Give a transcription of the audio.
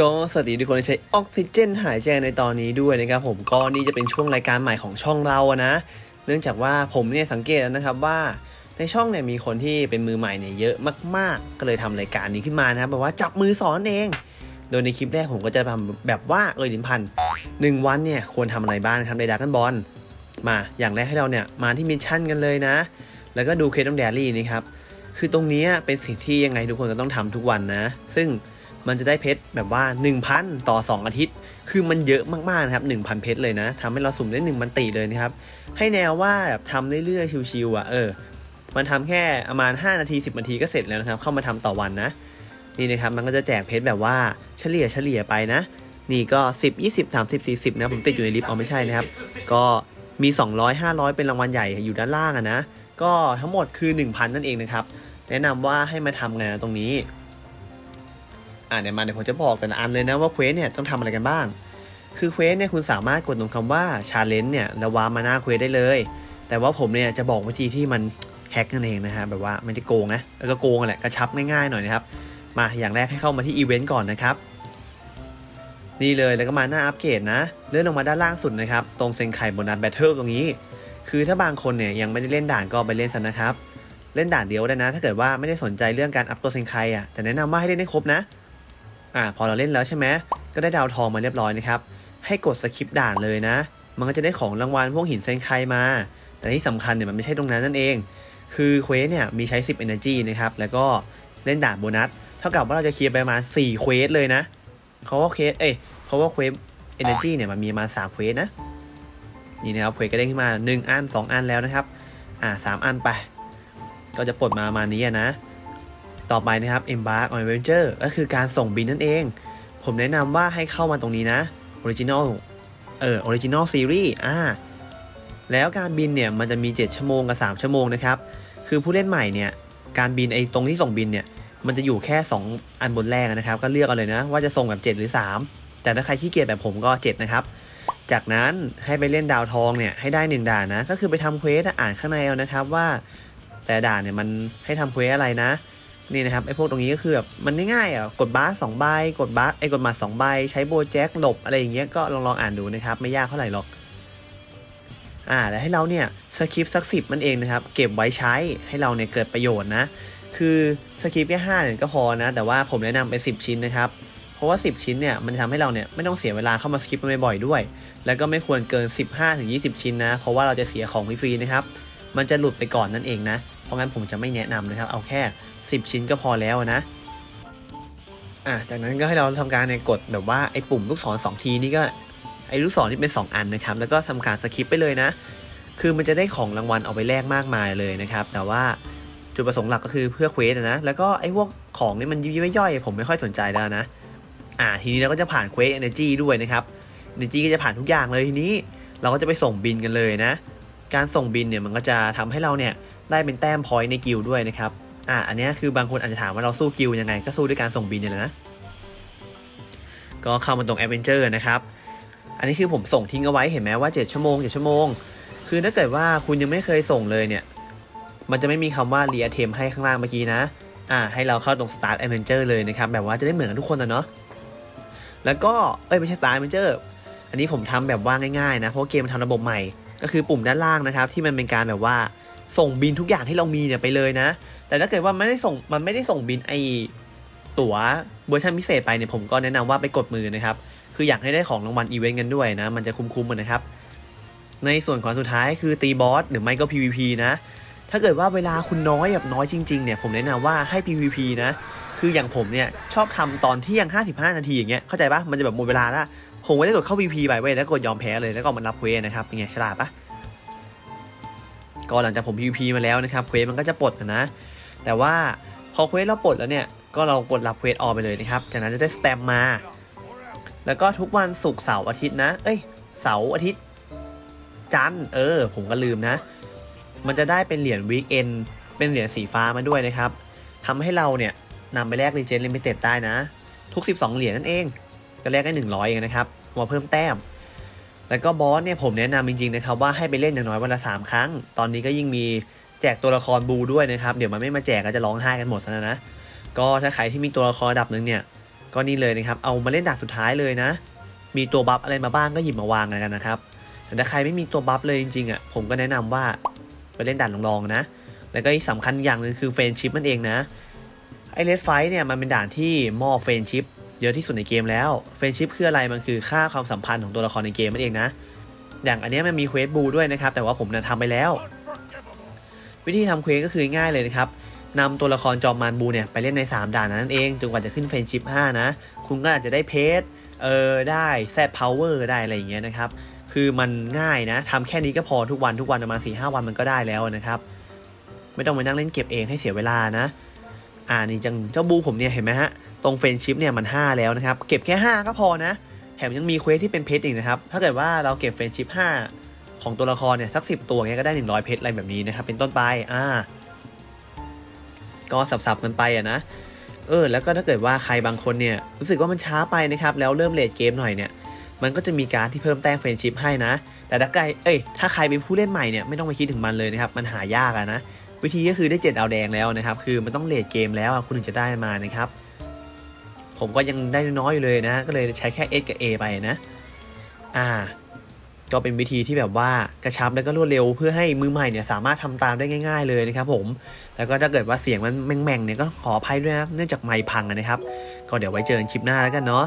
ก็สวัสดีทุกคนที่ใช้ออกซิเจนหายใจในตอนนี้ด้วยนะครับผมก็นี่จะเป็นช่วงรายการใหม่ของช่องเราอะนะ เนื่องจากว่าผมเนี่ยสังเกตแล้วนะครับว่าในช่องเนี่ยมีคนที่เป็นมือใหม่เนี่ยเยอะมาก ๆ ก็เลยทำรายการนี้ขึ้นมานะครับแบบว่าจับมือสอนเอง โดยในคลิปแรกผมก็จะทำแบบว่าเออลินพันหนึ่งวันเนี่ยควรทำอะไรบ้างครับในดักกันบอลมาอย่างแรกให้เราเนี่ยมาที่มิชชั่นกันเลยนะ แล้วก็ดูเคสต้องเดลี่นี่ครับคือตรงนี้เป็นสิ่งที่ยังไงทุกคนก็ต้องทำทุกวันนะ ซึ่ง มันจะได้เพชรแบบว่า 1,000 ต่อ 2 อาทิตย์ คือมันเยอะมากๆนะครับ 1,000 เพชรเลยนะทำให้เราสุ่มได้1มันตีเลยนะครับ ให้แนวว่าแบบทำเรื่อยๆชิวๆอะเออ มันทำแค่ประมาณ 5 นาที 10 นาทีก็เสร็จแล้วนะครับ เข้ามาทำต่อวันนะ นี่นะครับ มันก็จะแจกเพชรแบบว่าเฉลี่ยเฉลี่ยไปนะ นี่ก็ 10 20 30 40 นะผมติดอยู่ในลิฟต์เอาไม่ใช่นะครับ ก็มี 200 500 เป็นรางวัลใหญ่อยู่ด้านล่างอะนะ ก็ทั้งหมดคือ 1,000 นั่นเองนะครับ แนะนำว่าให้มาทำงานตรงนี้ อ่าเดี๋ยมาเดี๋ยวผมจะบอกแต่ละอันเลยนะว่าเควสเนี่ยต้องทำอะไรกันบ้าง คือเควสเนี่ยคุณสามารถกดตรงคำว่าชาเลนจ์เนี่ยแล้ววามาหน้าเควสได้เลย แต่ว่าผมเนี่ยจะบอกวิธีที่มันแฮกนั่นเองนะฮะแบบว่ามันจะโกงนะแล้วก็โกงแหละกระชับง่ายๆหน่อยนะครับ มาอย่างแรกให้เข้ามาที่อีเวนต์ก่อนนะครับนี่เลยแล้วก็มาหน้าอัปเกรดนะ เลื่อนลงมาด้านล่างสุดนะครับ ตรงเซนไข่บนดันแบทเทิลตรงนี้ คือถ้าบางคนเนี่ยยังไม่ได้เล่นด่านก็ไปเล่นซะนะครับ เล่นด่านเดียวได้นะ ถ้าเกิดว่าไม่ได้สนใจเรื่องการอัพตัวเซนไคอะแต่แนะนำว่าให้เล่นให้ครบนะ อ่าพอเราเล่นแล้วใช่ไหมก็ได้ดาวทองมาเรียบร้อยนะครับ ให้กดสคริปด่านเลยนะ มันก็จะได้ของรางวัลพวกหินเซนไคมา แต่ที่สำคัญเนี่ยมันไม่ใช่ตรงนั้นนั่นเอง คือเควสเนี่ยมีใช้ 10 Energy นะครับ แล้วก็เล่นด่านโบนัส เท่ากับว่าเราจะเคลียร์ไปประมาณ4เควสเลยนะเขาว่าเควส เอ้ยเพราะว่าเควส Energy เนี่ยมันมีมา3เควสนะ นี่นะครับเควสก็ได้ขึ้นมา 1 อัน 2 อันแล้วนะครับ อ่า3อันไป ก็จะปลดมาประมาณนี้นะ ต่อไปนะครับ Embark on Adventure ก็คือการส่งบินนั่นเอง ผมแนะนำว่าให้เข้ามาตรงนี้นะ Original เออ Original Series อ่าแล้วการบินเนี่ยมันจะมี 7 ชั่วโมงกับ 3 ชั่วโมงนะครับ คือผู้เล่นใหม่เนี่ยการบินไอ้ตรงที่ส่งบินเนี่ยมันจะอยู่แค่ 2 อันบนแรกนะครับ ก็เลือกเอาเลยนะ ว่าจะส่งแบบ 7 หรือ 3 แต่ถ้าใครขี้เกียจแบบผมก็ 7 นะครับ จากนั้นให้ไปเล่นดาวทองเนี่ยให้ได้ 1 ด่านนะ ก็คือไปทำเควสอ่านข้างในเอานะครับว่า แต่ด่านเนี่ยมันให้ทำเควสอะไรนะ นี่นะครับไอ้พวกตรงนี้ก็คือแบบมันง่ายๆอะกดบาร์สองใบกดบาร์ไอ้กดหมัดสองใบใช้โบแจ็คหลบอะไรอย่างเงี้ยก็ลองลองอ่านดูนะครับ ไม่ยากเท่าไหร่หรอกอ่าแล้วให้เราเนี่ยสคริปต์สักสิบมันเองนะครับ เก็บไว้ใช้ให้เราเนี่ยเกิดประโยชน์นะ คือสคริปต์แค่ห้าเนี่ยก็พอนะ แต่ว่าผมแนะนำเป็นสิบชิ้นนะครับ เพราะว่า 10 ชิ้นเนี่ยมันจะทำให้เราเนี่ยไม่ต้องเสียเวลาเข้ามาสคริปต์มันบ่อยๆด้วย แล้วก็ไม่ควรเกิน 15-20 ชิ้นนะ เพราะว่าเราจะเสียของฟรีๆนะครับ มันจะหลุดไปก่อนนั่นเองนะ เพราะงั้นผมจะไม่แนะนำนะครับ เอาแค่ 10 ชิ้นก็พอแล้วนะอะจากนั้นก็ให้เราทำการเนี่ยกดแบบว่าไอ้ปุ่มลูกศรสองทีนี่ก็ไอ้ลูกศรที่เป็น 2 อันนะครับ แล้วก็ทำการสคิปไปเลยนะ คือมันจะได้ของรางวัลเอาไปแลกมากมายเลยนะครับ แต่ว่าจุดประสงค์หลักก็คือเพื่อเควสนะ แล้วก็ไอ้พวกของนี่มันยิบย่อยๆผมไม่ค่อยสนใจแล้วนะ อ่าทีนี้เราก็จะผ่านเควส Energy ด้วยนะครับ Energy ก็จะผ่านทุกอย่างเลยทีนี้ เราก็จะไปส่งบินกันเลยนะ การส่งบินเนี่ยมันก็จะทำให้เราเนี่ยได้เป็นแต้มพอยต์ในกิลด้วยนะครับอ่าอันนี้คือบางคนอาจจะถามว่าเราสู้กิลด์ยังไง ก็สู้ด้วยการส่งบินเนี่ยแหละนะก็เข้ามาตรง Adventure นะครับอันนี้คือผมส่งทิ้งเอาไว้เห็นไหมว่า 7 ชั่วโมง7ชั่วโมง คือถ้าเกิดว่าคุณยังไม่เคยส่งเลยเนี่ยมันจะไม่มีคำว่า r e a t e m ให้ข้างล่างเมื่อกี้นะอ่าให้เราเข้าตรง Start Adventure เลยนะครับแบบว่าจะได้เหมือนกันทุกคนนะเนาะแล้วก็เอ้ยไม่ใช่ Start Adventure อันนี้ผมทำแบบว่าง่ายๆนะเพราะเกมมันทำระบบใหม่ ก็คือปุ่มด้านล่างนะครับ ที่มันเป็นการแบบว่าส่งบินทุกอย่างที่เรามีเนี่ยไปเลยนะ แต่ถ้าเกิดว่าไม่ได้ส่งมันไม่ได้ส่งบินไอตั๋วเวอร์ชันพิเศษไปเนี่ยผมก็แนะนำว่าไปกดมือนะครับ คืออยากให้ได้ของรางวัลอีเวนต์กันด้วยนะ มันจะคุ้มๆมันนะครับ ในส่วนของสุดท้ายคือตีบอสหรือไม่ก็ PVP นะ ถ้าเกิดว่าเวลาคุณน้อยแบบน้อยจริงๆเนี่ยผมแนะนำว่าให้ PVP นะ คืออย่างผมเนี่ยชอบทำตอนเที่ยง 55 นาทีอย่างเงี้ยเข้าใจปะมันจะแบบหมดเวลาล้ว ผมก็จะกดเข้า V.P. ไปเว้ยแล้วกดยอมแพ้เลยแล้วก็มันรับเควสนะครับเป็นไงฉลาดปะก็หลังจากผม PVP มาแล้วนะครับเควสมันก็จะปลดนะ แต่ว่าพอเควสเราปลดแล้วเนี่ยก็เรากดรับเควสออกไปเลยนะครับ จากนั้นจะได้สแตมป์มา แล้วก็ทุกวันศุกร์เสาร์อาทิตย์นะ เอ้ยเสาร์อาทิตย์ จันทร์เออ ผมก็ลืมนะ มันจะได้เป็นเหรียญวีคเอนเป็นเหรียญสีฟ้ามาด้วยนะครับทำให้เราเนี่ยนำไปแลกรีเจนลิมิเต็ดได้นะ ทุก 12 เหรียญนั่นเอง ก็แลกได้100เองนะครับมาเพิ่มแต้ม แล้วก็บอสเนี่ยผมแนะนำจริงๆนะครับว่าให้ไปเล่นอย่างน้อยวันละ3ครั้ง ตอนนี้ก็ยิ่งมีแจกตัวละครบูด้วยนะครับ เดี๋ยวมันไม่มาแจกก็จะร้องไห้กันหมดซะแล้วนะ ก็ถ้าใครที่มีตัวละครดับหนึ่งเนี่ย ก็นี่เลยนะครับ เอามาเล่นด่านสุดท้ายเลยนะ มีตัวบัฟอะไรมาบ้างก็หยิบมาวางกันนะครับ แต่ถ้าใครไม่มีตัวบัฟเลยจริงๆอะ ผมก็แนะนำว่าไปเล่นด่านลองๆนะ แล้วก็ที่สำคัญอย่างหนึ่งคือเฟรนชิพมันเองนะ ไอเลดไฟเนี่ยมันเป็นด่านที่มอบเฟรนชิพ เยอะที่สุดในเกมแล้วเฟรนชิพคืออะไรมันคือค่าความสัมพันธ์ของตัวละครในเกมนั่นเองนะ อย่างอันนี้มันมีเควสบูด้วยนะครับ แต่ว่าผมนะทำไปแล้ว วิธีทำเควสก็คือง่ายเลยนะครับนำตัวละครจอมมารบูเนี่ยไปเล่นใน 3 ด่านนั้นเองจนกว่าจะขึ้นเฟรนชิพ5นะ คุณก็อาจจะได้เพจเออได้แซดพาวเวอร์ได้อะไรอย่างเงี้ยนะครับ คือมันง่ายนะทำแค่นี้ก็พอทุกวันทุกวันประมาณ4 5 วันมันก็ได้แล้วนะครับ ไม่ต้องไปนั่งเล่นเก็บเองให้เสียเวลานะ อ่านี่จังเจ้าบูผมเนี่ยเห็นไหมฮะ ตรงเฟรนชิพเนี่ยมัน 5 แล้วนะครับ เก็บแค่ 5 ก็พอนะ แถมยังมีเควสที่เป็นเพชรอีกนะครับ ถ้าเกิดว่าเราเก็บเฟรนชิพ5ของตัวละครเนี่ยสัก 10 ตัวเงี้ยก็ได้ 100 เพชรอะไรแบบนี้นะครับ เป็นต้นไปอ่าก็สับๆกันไปอะนะเออแล้วก็ถ้าเกิดว่าใครบางคนเนี่ยรู้สึกว่ามันช้าไปนะครับ แล้วเริ่มเลทเกมหน่อยเนี่ยมันก็จะมีการที่เพิ่มแต้มเฟรนชิพให้นะ แต่ถ้าใครเอ้ยถ้าใครเป็นผู้เล่นใหม่เนี่ยไม่ต้องไปคิดถึงมันเลยนะครับมันหายากอะนะวิธีก็คือได้เจ็ดดาวแดงแล้วนะครับ คือมันต้องเลทเกมแล้วคุณถึงจะได้มานะครับ ผมก็ยังได้น้อยอยู่เลยนะ ก็เลยใช้แค่ S กับ A ไปนะ อ่า ก็เป็นวิธีที่แบบว่ากระชับแล้วก็รวดเร็วเพื่อให้มือใหม่เนี่ยสามารถทำตามได้ง่าย ๆ เลยนะครับผม แล้วก็ถ้าเกิดว่าเสียงมันแม่งๆเนี่ยก็ขออภัยด้วยนะ เนื่องจากไมค์พังนะครับ ก็เดี๋ยวไว้เจอกันคลิปหน้าแล้วกันเนาะ